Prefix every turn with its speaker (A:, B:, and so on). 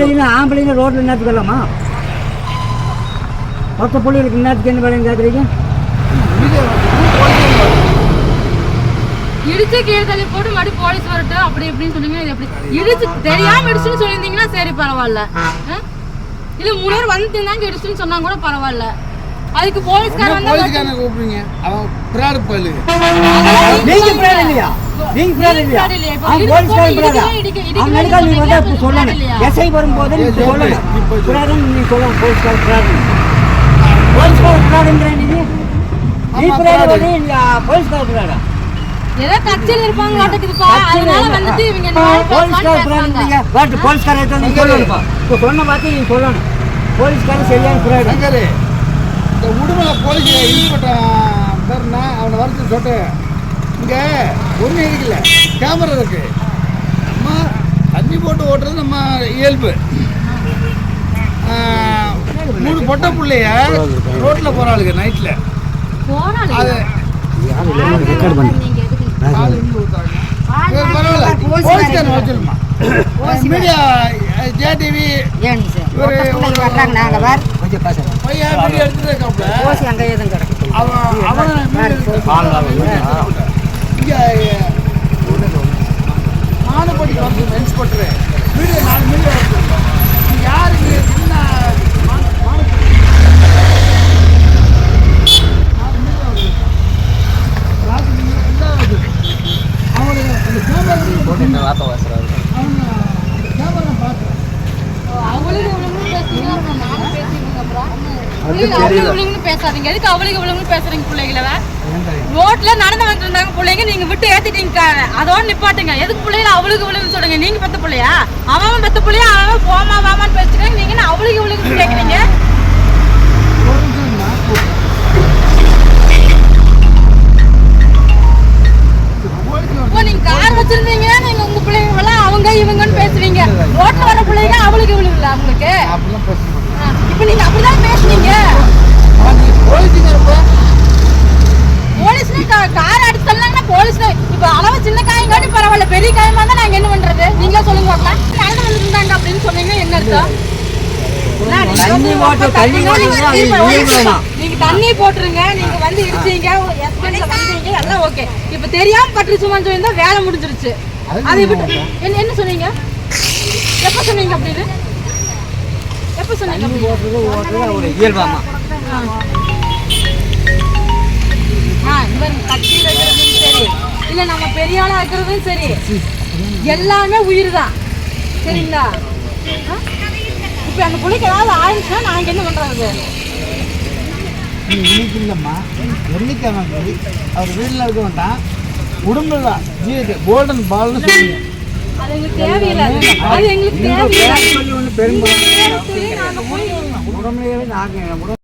A: ஆம்பளைங்க ஆம்பளைங்க ரோட்டில் என்னத்துக்கு வரலாமா மொத்த பிள்ளைகளுக்கு என்னத்துக்கு என்ன வேலைன்னு கேட்குறீங்க
B: இடிச்சு கீழே தள்ளி போட்டு மறுபடியும் போலீஸ் வரட்டும் அப்படி இப்படின்னு சொன்னீங்கன்னா இது எப்படி இடிச்சு தெரியாம இடிச்சுன்னு சொல்லியிருந்தீங்கன்னா சரி பரவாயில்ல. ஆ? இல்ல மூணு பேர் வந்து தான் இடிச்சுன்னு சொன்னா கூட பரவாயில்ல. அதுக்கு போலீஸ்காரன்
C: என்ன
B: வந்து
C: போலீஸ்காரனை கூப்பிடுறீங்க? அவன் பிராடு பல்லு.
A: நீங்க பிராடு இல்லையா? நீங்க பிராடு அவன் போலீஸ்காரன் பிராடா? நீ வந்து சொல்லணும்.
B: இல்லையா?
A: எஸ்ஐ வரும்போது நீ. சொல்லணும். பிராடுன்னு நீ சொல்லணும். போலீஸ்காரன் பிராடு போலீஸ்காரன் நீ. நீ பிராடு. வந்து போலீஸ்காரன் பிராடா?
B: ஏதோ கட்சியில் இருப்பாங்க மாட்டேங்குதுப்பா அதனால வந்துட்டு இவங்க
A: போலீஸ்காரன் சொல்லணும்ப்பா. இப்போ சொன்ன பார்த்து நீ சொல்லணும். போலீஸ்காரன் சரியான பிராடு.
C: இந்த உடுமலை போலீஸ் இன்ஸ்பெக்டர் பேருனா அவனை வரச்சு சொட்டு இங்கே ஒன்றும் இருக்குல்ல கேமரா இருக்கு. நம்ம தண்ணி போட்டு ஓட்டுறது நம்ம இயல்பு. மூணு பொட்டை பிள்ளைய ரோட்டில் போகிறாளுங்க நைட்டில். அது பரவாயில்ல. போலீஸ்காரன் வச்சிருமா? மீடியா ஜேடிவி
D: பிள்ளைங்க வர்றாங்க நாங்கள்
A: கொஞ்சம் பேசுகிறேன்
C: பையன் வீடியோ எடுத்துட்டு இருக்காப்ல
D: ஓசி கிடக்கு
C: அவன் அவன் இங்கே மானப்படி வந்து இன்ஸ்பெக்டர் வீடியோ நாலு மீடியோ யார் இங்கே? என்ன மான- மானப்படி நாலு மீடியோ வருது. ராத்திரி நீங்க என்ன வருது? அவனுக்கு அந்த கேமரா அவங்க அந்த கேமரா பார்த்து
B: அவளுக்கு இவளுங்களும் பேசுறீங்க, அப்புறம் நானும் பேசிட்டு அப்புறம். புள்ளைங்க அவளுக்கு இவளுங்களும் பேசாதீங்க. எதுக்கு அவளுக்கு இவளுங்களும் பேசுறீங்க பிள்ளைகள? ரோட்ல நடந்து வந்துட்டு இருந்தாங்க பிள்ளைங்க நீங்க விட்டு ஏத்திட்டீங்க. அதோட நிப்பாட்டுங்க. எதுக்கு பிள்ளைகள அவளுக்கு இவளுக்கு சொல்லுங்க? நீங்க பெத்த பிள்ளையா? அவன் பெத்த பிள்ளையா? அவன் போமா வாமான்னு பேசுறீங்க நீங்க அவளுக்கு இவளுக்கு கேக்குறீங்க. நீங்க கார் வச்சிருந்தீங்க நீங்க உங்க பிள்ளைங்க அவங்க இவங்கன்னு பேசுவீங்க. ரோட்ல வர பிள்ளைங்க அவளுக்கு இவளுக்கு இல்ல அவங்களுக்கு? இப்ப அளவு சின்ன காயம் காட்டி பரவாயில்ல பெரிய காயமா இருந்தா நாங்க என்ன பண்றது? நீங்களே சொல்லுங்க பார்க்கலாம் நடந்து வந்துருந்தாங்க அப்படின்னு சொன்னீங்க என்ன அர்த்தம்? நீங்க
A: தண்ணி
B: போட்டுருங்க நீங்க வந்து இடிச்சீங்க வந்தீங்க எல்லாம் ஓகே இப்ப தெரியாம பட்டுச்சுமான்னு சொல்லியிருந்தா வேலை முடிஞ்சிருச்சு. அதை விட்டு என்ன என்ன சொன்னீங்க? எப்ப சொன்னீங்க அப்படின்னு எப்ப சொன்னீங்க இல்ல நம்ம பெரிய ஆளா இருக்கிறதும் சரி. எல்லாமே உயிர் தான் சரிங்களா? இப்ப அந்த புள்ளைக்கு ஏதாவது ஆயிடுச்சுன்னா நாங்க என்ன பண்றது?
C: இன்னைக்கு இல்லைம்மா. வெள்ளிக்கிழமை அவர் வீட்டில் தான் கோல்டன் பால்னு சொல்லுங்க
B: அது எங்களுக்கு தேவையில்லை. அது எங்களுக்கு தேவையில்லை.
A: சொல்லி ஒன்று பெரும்பாலும் உடம்புலையே நாங்கள்